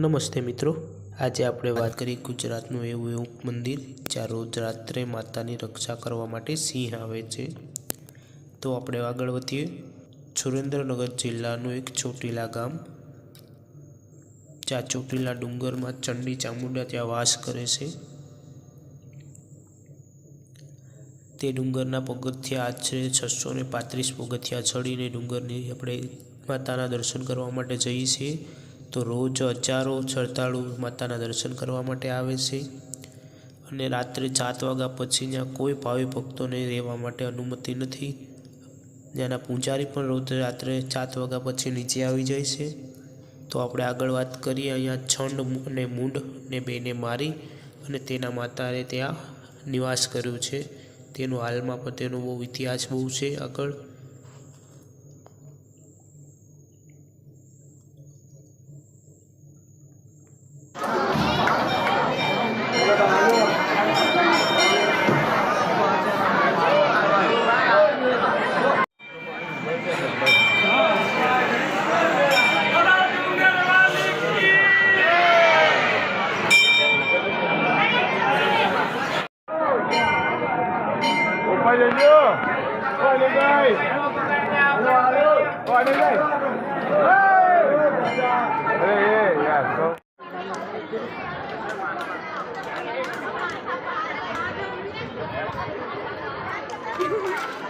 નમસ્તે મિત્રો. આજે આપણે વાત કરી ગુજરાતનું એવું એવું મંદિર જ્યાં રોજ રાત્રે માતાની રક્ષા કરવા માટે સિંહ આવે છે. તો આપણે આગળ વધીએ. સુરેન્દ્રનગર જિલ્લાનું એક ચોટીલા ગામ. જ્યાં ચોટીલા ડુંગરમાં ચંડી ચામુંડા ત્યાં વાસ કરે છે. તે ડુંગરના પગથિયા આશરે છસો ને પાંત્રીસ પગથિયા ચડીને ડુંગરની આપણે માતાના દર્શન કરવા માટે જઈએ છીએ. તો રોજ હજારો શ્રદ્ધાળુ માતાના દર્શન કરવા માટે આવે છે અને રાત્રે સાત વાગ્યા પછી ત્યાં કોઈ ભાવિ ભક્તોને રહેવા માટે અનુમતિ નથી. ત્યાંના પૂજારી પણ રોજ રાત્રે સાત વાગ્યા પછી નીચે આવી જાય છે. તો આપણે આગળ વાત કરીએ, અહીંયા છંડ અને મૂંડ ને બેને મારી અને તેના માતાએ ત્યાં નિવાસ કર્યો છે. તેનો હાલમાં પણ તેનો બહુ ઇતિહાસ બહુ છે આગળ. lên nữa gọi lên đây gọi lên đây Hey, yeah, go. Thank.